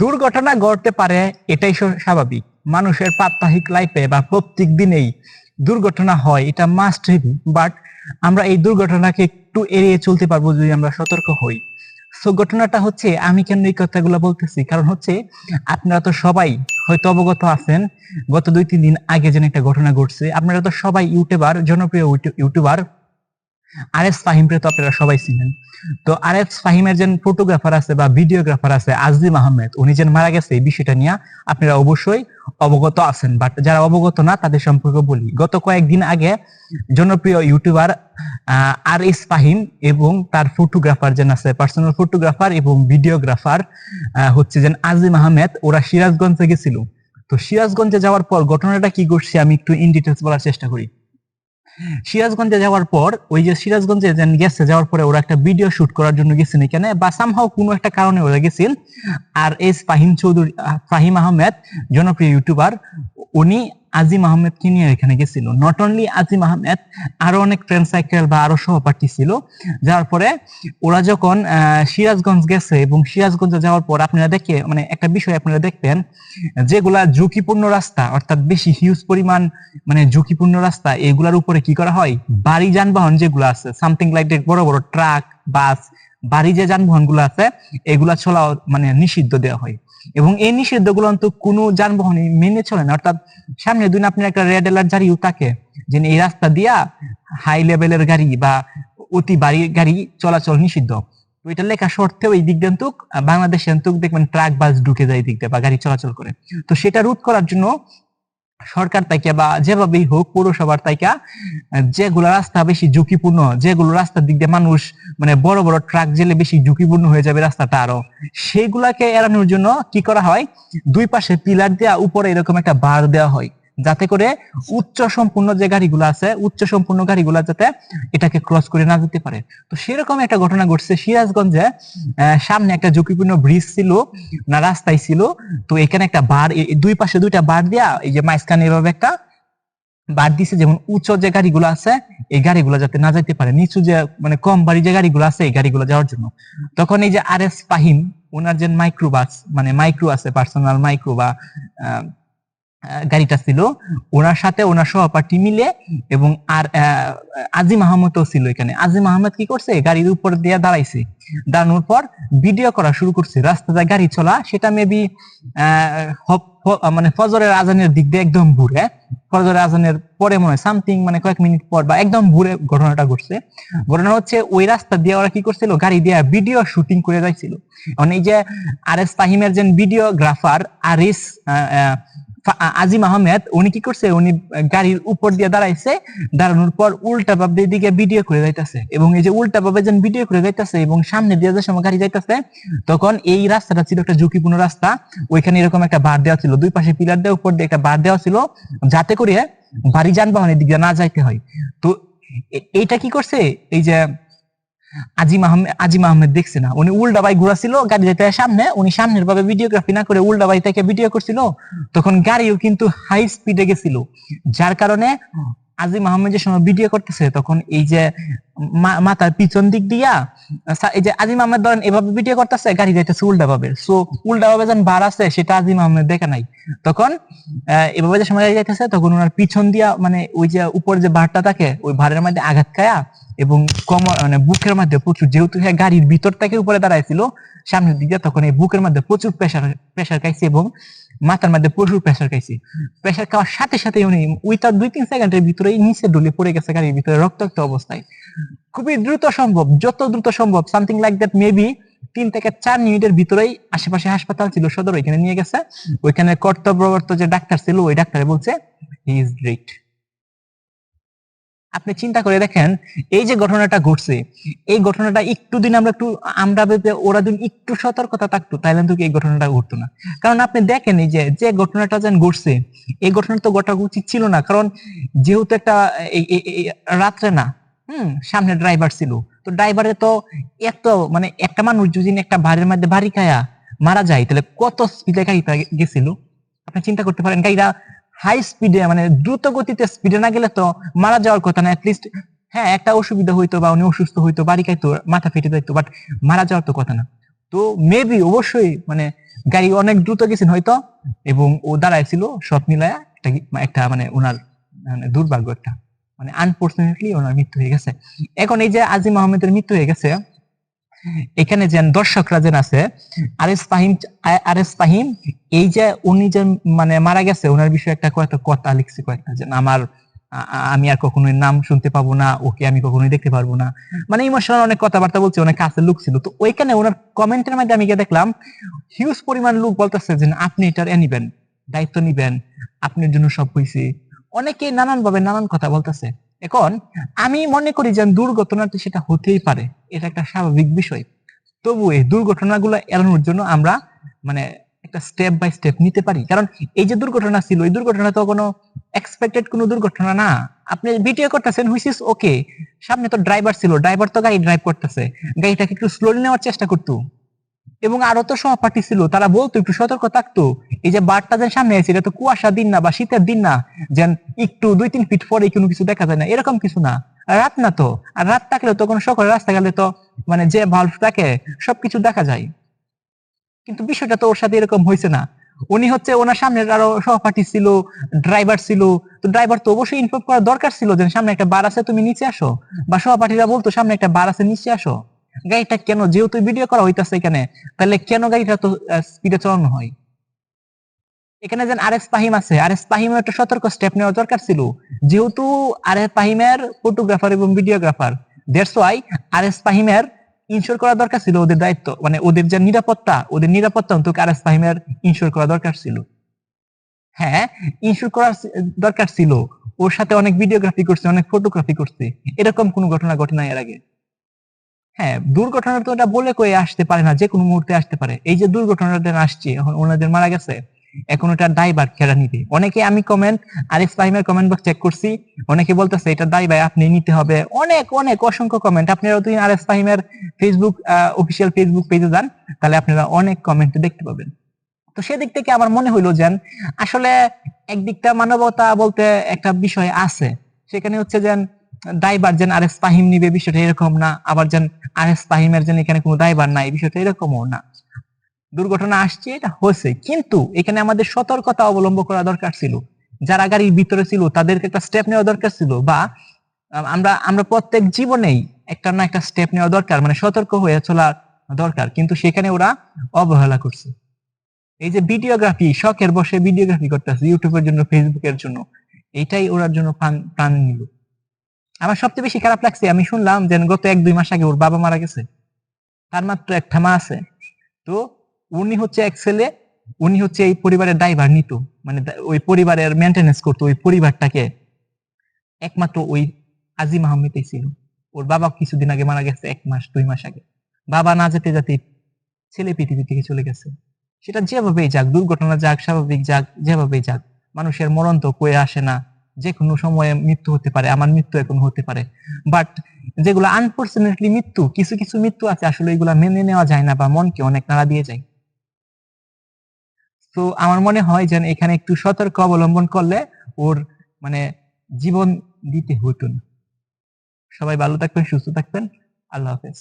দুর্ঘটনা ঘটতে পারে, এটাই স্বাভাবিক। মানুষের প্রাত্যহিক লাইফে বা প্রত্যেক দিনেই দুর্ঘটনা হয়, এটা মাস্ট হেভি বাট আমরা এই দুর্ঘটনাকে একটু এড়িয়ে চলতে পারব যদি আমরা সতর্ক হই। সো ঘটনাটা হচ্ছে, আমি কেন এই কথাগুলো বলতেছি? কারণ হচ্ছে, আপনারা তো সবাই হয়তো অবগত আছেন, গত দুই তিন দিন আগে যেন একটা ঘটনা ঘটছে। আপনারা তো সবাই ইউটিউবার, জনপ্রিয় ইউটিউবার আর এস ফাহিমকে তো আপনারা সবাই চিনেন। তো আর এস ফাহিমের যে ফটোগ্রাফার আছে বা ভিডিওগ্রাফার আছে আজিম আহমেদ, উনি যে মারা গেছে, এই বিষয়টা নিয়ে আপনারা অবশ্যই অবগত আছেন। বাট যারা অবগত না, তাদের সম্পর্কে বলি। গত কয়েকদিন আগে জনপ্রিয় ইউটিউবার আর এস ফাহিম এবং তার ফটোগ্রাফার যেন আছে পার্সোনাল ফটোগ্রাফার এবং ভিডিওগ্রাফার হচ্ছে যেন আজিম আহমেদ, ওরা সিরাজগঞ্জে গেছিল। তো সিরাজগঞ্জে যাওয়ার পর ঘটনাটা কি ঘটছে আমি একটু ইন ডিটেলস বলার চেষ্টা করি। সিরাজগঞ্জে যাওয়ার পর, ওই যে সিরাজগঞ্জে গেছে, যাওয়ার পরে ওরা একটা ভিডিও শুট করার জন্য গেছেন এখানে বা সামহাও কোনো একটা কারণে ওরা গেছিল। আর এস ফাহিম চৌধুরী ফাহিম আহমেদ, জনপ্রিয় ইউটিউবার উনি আজিম আহমেদকে নিয়ে এখানে গেছিল। নট অনলি আজিম আহমেদ, আরও অনেক ফ্রেন্ড সাইকেল বা আরও সহপাঠী ছিল। যাওয়ার পরে ওরা যখন সিরাজগঞ্জ গেছে এবং সিরাজগঞ্জে যাওয়ার পর আপনারা দেখে মানে একটা বিষয় আপনারা দেখবেন, যেগুলা ঝুঁকিপূর্ণ রাস্তা, অর্থাৎ বেশি হিউজ পরিমাণ মানে ঝুঁকিপূর্ণ রাস্তা, এগুলার উপরে কি করা হয়? বাড়ি যানবাহন যেগুলো আছে সামথিং লাইক বড় বড় ট্রাক বাস বাড়ি যে যানবাহনগুলো আছে, এগুলা চলা মানে নিষিদ্ধ দেওয়া হয়। এবং এই নিষিদ্ধগুলো তো কোনো যানবাহনই মেনে চলে না। অর্থাৎ সামনে দুই আপনি একটা রেড অ্যালার্ট জারিও থাকে যে এই রাস্তা দিয়া হাই লেভেলের গাড়ি বা অতি বাড়ি গাড়ি চলাচল নিষিদ্ধ। তো এটা লেখা সত্ত্বেও এই দিক বাংলাদেশে দেখবেন ট্রাক বাস ঢুকে যায় দিক বা গাড়ি চলাচল করে। তো সেটা রোধ করার জন্য সরকার তাইকা বা যেভাবেই হোক, পৌরসভার তাইকা, যেগুলো রাস্তা বেশি ঝুঁকিপূর্ণ, যেগুলো রাস্তার দিক দিয়ে মানুষ মানে বড় বড় ট্রাক জেলে বেশি ঝুঁকিপূর্ণ হয়ে যাবে রাস্তাটা আরও। সেইগুলাকে এড়ানোর জন্য কি করা হয়? দুই পাশে পিলার দেওয়া উপরে এরকম একটা বার দেওয়া হয়। যাতে করে উচ্চ সম্পূর্ণ যে গাড়িগুলো আছে উচ্চ সম্পূর্ণ গাড়িগুলো যাতে এটাকে ক্রস করে না যেতে পারে। তো সেরকম একটা ঘটনা ঘটছে সিরাজগঞ্জে। সামনে একটা ঝুঁকিপূর্ণ ব্রিজ ছিল, না, রাস্তায় ছিল। তো এখানে একটা বার দুই পাশে দুইটা বার দেয়া এই যে মাঝখানে এভাবে একটা বার দিছে, যেমন উচ্চ যে গাড়িগুলো আছে, এই গাড়িগুলো যাতে না যাইতে পারে। নিচু যে মানে কম বাড়ি যে গাড়িগুলো আছে, এই গাড়িগুলো যাওয়ার জন্য। তখন এই যে আর এস ফাহিম ওনার যে মাইক্রো বাস মানে মাইক্রো আছে পার্সোনাল মাইক্রো বা গাড়িটা ছিল। ওনার সাথে ওনার সহপাঠী মিলে এবং আর আজিম আহমদও ছিল এখানে। আজিম আহমদ কি করছে? গাড়ির উপর দিয়ে দাঁড়াইছে। দাঁড়ানোর পর ভিডিও করা শুরু করছে। রাস্তায় গাড়ি চলা, সেটা মেবি মানে ফজরের আজানের দিক দিয়ে একদম ঘুরে ফজরের আজানের পরে মনে হয় সামথিং মানে কয়েক মিনিট পর বা একদম ভুরে ঘটনাটা ঘটছে। ঘটনা হচ্ছে ওই রাস্তা দিয়ে ওরা কি করছিল? গাড়ি দিয়ে ভিডিও শুটিং করে যাইছিল। মানে এই যে আর এস তাহিমের যে ভিডিওগ্রাফার আরিস আজিম আহমেদ, উনি কি করছে? উনি গাড়ির উপর দিয়ে দাঁড়াইছে, দাঁড়ানোর পর উল্টা ভাবে দিকে ভিডিও করে যাইতেছে। এবং এই যে উল্টা ভাবে যেন ভিডিও করে যাইতেছে এবং সামনে দিয়ে যে সময় গাড়ি যাইতেছে, তখন এই রাস্তাটা ছিল একটা ঝুঁকিপূর্ণ রাস্তা। ওইখানে এরকম একটা বার দেওয়া ছিল। দুই পাশে পিলার দেওয়া, উপর দিয়ে একটা বার দেওয়া ছিল, যাতে করে বাড়ি যানবাহনের দিকে না যাইতে হয়। তো এইটা কি করছে? এই যে আজিম আহমেদ আজিম আহমেদ দেখছে না। উনি উল্টা বাই ঘুরাছিল গাড়ি যেতে সামনে, উনি সামনের ভাবে ভিডিওগ্রাফি না করে উল্টা বাই থেকে ভিডিও করছিল। তখন গাড়িও কিন্তু হাই স্পিডে গেছিল। যার কারণে আজিম আহমেদ যে সময় ভিডিও করতেছে, তখন এই যে মাথার পিছন দিক দিয়া এই যে আজিম আহমেদ ধরেন এভাবে ভিডিও করতেছে, গাড়ি যাইতেছে উল্টা ভাবে সো উল্টা ভাবে যখন বার আছে সেটা আজিম আহমেদ দেখে নাই। তখন এভাবে যে সময় গাড়ি যাইতেছে, তখন ওনার পিছন দিয়া মানে ওই যে উপর যে বারটা থাকে, ওই ভারের মধ্যে আঘাত খায়া এবং কমর মানে বুকের মধ্যে প্রচুর, যেহেতু হ্যাঁ গাড়ির ভিতর থেকে উপরে দাঁড়াইছিল, সামনের দিকে তখন এই বুকের মধ্যে প্রচুর প্রেশার প্রেশার খাইছে এবং মাথার মধ্যে প্রচুর প্রেশার খাইছে। প্রেশার খাওয়ার সাথে সাথে উনি উইথাউট দুই তিন সেকেন্ডের ভিতরেই নিচে ডুলে পড়ে গেছে গাড়ির ভিতরে রক্তাক্ত অবস্থায়। খুবই দ্রুত সম্ভব, যত দ্রুত সম্ভব সামথিং লাইক দ্যাট মেবি তিন থেকে চার মিনিটের ভিতরেই আশেপাশে হাসপাতাল ছিল, সদর ওইখানে নিয়ে গেছে। ওইখানে কর্তব্যরত যে ডাক্তার ছিল, ওই ডাক্তারে বলছে হি ইজ গ্রেট আপনি চিন্তা করে দেখেন, এই যে ঘটনাটা ঘটছে, এই ঘটনাটা একটু দিন আমরা একটু, আমরা ওরা দিন একটু সতর্কতা থাকতো তাইলে কিন্তু এই ঘটনাটা ঘটতো না। কারণ আপনি দেখেন এই যে যে ঘটনাটা যেন ঘটছে, এই ঘটনা তো ঘটা উচিত ছিল না। কারণ যেহেতু একটা রাত্রে না, হুম, সামনে ড্রাইভার ছিল। তো ড্রাইভারে তো এত মানে একটা মানুষ যদি একটা বাড়ির মধ্যে ভারী খায়া মারা যায়, তাহলে কত স্পিডে গাড়িটা গেছিল? আপনি চিন্তা করতে পারেন, গাড়িটা হাই স্পিডে মানে দ্রুত গতিতে স্পিডে না গেলে তো মারা যাওয়ার কথা না লিস্ট হ্যাঁ একটা অসুবিধা হইতো বা উনি অসুস্থ হইতো, বাড়ি খাইতো, মাথা ফেটে যাইতো বাট মারা যাওয়ার তো কথা না। তো মেবি অবশ্যই মানে গাড়ি অনেক দ্রুত গেছেন হয়তো, এবং ও দাঁড়ায় ছিল সব মিলায় একটা একটা মানে ওনার মানে দুর্ভাগ্য একটা মানে আনফর্চুনেটলি ওনার মৃত্যু হয়ে গেছে। এখন এই যে আজিম আহমেদের মৃত্যু হয়ে গেছে এখানে যে দর্শকরা যেন আছে R S Fahim R S Fahim, এই যে উনি যে মানে মারা গেছে ওনার বিষয়ে একটা কয়েকটা কথা লিখছে, কয়েকটা যে আমার আমি আর কখনোই নাম শুনতে পাবো না, ওকে আমি কখনোই দেখতে পারব না। মানে ইমোশনাল অনেক কথাবার্তা বলছে, অনেক কাছে লুক ছিল। তো ওইখানে ওনার কমেন্টের মধ্যে আমি গিয়ে দেখলাম হিউজ পরিমাণ লোক বলতেছে যে, আপনি এটার এ নিবেন, দায়িত্ব নিবেন, আপনার জন্য সব হয়েছে অনেকে নানান ভাবে নানান কথা বলতেছে। এখন আমি মনে করি যে দুর্ঘটনা সেটা হতেই পারে। এটা একটা স্বাভাবিক বিষয়। তবু এই দুর্ঘটনাগুলো এড়ানোর জন্য আমরা মানে একটা স্টেপ বাই স্টেপ নিতে পারি। কারণ এই যে দুর্ঘটনা ছিল, এই দুর্ঘটনা তো কোনো এক্সপেক্টেড কোনো দুর্ঘটনা না। আপনি ভিডিও করতেছেন হুইচ ইজ ওকে সামনে তো ড্রাইভার ছিল ড্রাইভার তো গাড়ি ড্রাইভ করতেছে। গাড়িটাকে একটু স্লোলি নেওয়ার চেষ্টা করতো। এবং আরও তো সহপাঠী ছিল, তারা বলতো, একটু সতর্ক থাকতো। এই যে বারটা যেন সামনে আছে, এটা তো কুয়াশা দিন না বা শীতের দিন না, যেন একটু দুই, তিন ফিট পরে কোনো কিছু দেখা যায় না, এরকম কিছু না। রাত না তো, আর রাত থাকলে তো কোনো সকালে রাস্তা গেলে তো মানে যে ভাল্ব থাকে, সবকিছু দেখা যায়। কিন্তু বিষয়টা তো ওর সাথে এরকম হয়েছে না। উনি হচ্ছে ওনার সামনে আরও সহপাঠী ছিল ড্রাইভার ছিল, তো ড্রাইভার তো অবশ্যই ইনফর্ম করা দরকার ছিল যে সামনে একটা বার আছে, তুমি নিচে আসো। বা সহপাঠীরা বলতো, সামনে একটা বার আছে, নিচে আসো। গাড়িটা কেন? যেহেতু ভিডিও করা হইতাছে এখানে, তাহলে কেন গাড়িটা তো স্পিডে চালানো হয়? এখানে যেন আর এস পাহিম আছে আর এস পাহিমের একটা সতর্ক স্টেপ নেওয়া দরকার ছিল। যেহেতু আর এস পাহিমের ফটোগ্রাফার এবং ভিডিওগ্রাফার দেড়শো আই আর এস পাহিমের ইনশোর করা দরকার ছিল ওদের দায়িত্ব মানে ওদের যে নিরাপত্তা, ওদের নিরাপত্তা অন্তত আর এস পাহিমের ইনশোর করা দরকার ছিল। হ্যাঁ ইনশোর করা দরকার ছিল। ওর সাথে অনেক ভিডিওগ্রাফি করছে, অনেক ফটোগ্রাফি করছে। এরকম কোনো ঘটনা ঘটে নাই এর আগে। হ্যাঁ দুর্ঘটনা তো এটা বলে কয়ে আসতে পারে না যে কোনো মুহূর্তে আসতে পারে। এই যে দুর্ঘটনাটা আসছে, এখন ওনাদের মারা গেছে, এখন ওটা দায়বার কেরা নিবে। অনেকে আমি কমেন্ট আরিফ ফাহিমের কমেন্ট বক্স চেক করছি, অনেকে বলতেছে, এটা দায়বাই আপনি নিতে হবে। অনেক অনেক অসংখ্য কমেন্ট আপনারা দুই আরিফ ফাহিমের ফেসবুক অফিসিয়াল ফেসবুক পেজে যান, তাহলে আপনারা অনেক কমেন্ট দেখতে পাবেন। তো সেদিক থেকে আমার মনে হইল যেন আসলে একদিকটা মানবতা বলতে একটা বিষয় আছে। সেখানে হচ্ছে যে দায়বার যেন আর এস ফাহিম নিবে, বিষয়টা এরকম না। আবার যেন আর এস ফাহিমের যেন এখানে কোনো দায়বার নাই, বিষয়টা এরকমও না। দুর্ঘটনা আসছে, এটা হয়েছে। কিন্তু এখানে আমাদের সতর্কতা অবলম্বন করা দরকার ছিল। যারা গাড়ির ভিতরে ছিল, তাদেরকে একটা স্টেপ নেওয়া দরকার ছিল বা আমরা আমরা প্রত্যেক জীবনেই একটা না একটা স্টেপ নেওয়া দরকার মানে সতর্ক হয়ে চলা দরকার। কিন্তু সেখানে ওরা অবহেলা করছে। এই যে ভিডিওগ্রাফি, শখের বসে ভিডিওগ্রাফি করতেছে, ইউটিউবের জন্য ফেসবুকের জন্য, এটাই ওরার জন্য প্রাণ নিল। আমার সবচেয়ে বেশি খারাপ লাগছে, আমি শুনলাম যে গত এক দুই মাস আগে ওর বাবা মারা গেছে। তার মাত্র একটা মা আছে। তো উনি হচ্ছে এক ছেলে, উনি হচ্ছে এই পরিবারের ড্রাইভার নিত। মানে ওই পরিবারের মেনটেনেন্স করতো ওই পরিবারটাকে। একমাত্র ওই আজিম আহমেদই ছিল। ওর বাবা কিছুদিন আগে মারা গেছে, এক মাস, দুই মাস আগে। বাবা না যেতে যেতে ছেলে পৃথিবী থেকে চলে গেছে। সেটা যেভাবেই যাক, দুর্ঘটনা যাক, স্বাভাবিক যাক, যেভাবেই যাক, মানুষের মরণ তো কয়ে আসে না। যে কোনো সময়ে মৃত্যু হতে পারে, আমার মৃত্যু এখন হতে পারে। বাট যেগুলো আনফর্চুনেটলি মৃত্যু, কিছু কিছু মৃত্যু আছে, আসলে এগুলা মেনে নেওয়া যায় না বা মনকে অনেক নাড়া দিয়ে যায়। তো আমার মনে হয় যেন এখানে একটু সতর্ক অবলম্বন করলে ওর মানে জীবন দিতে হতো না। সবাই ভালো থাকবেন, সুস্থ থাকবেন। আল্লাহ হাফেজ।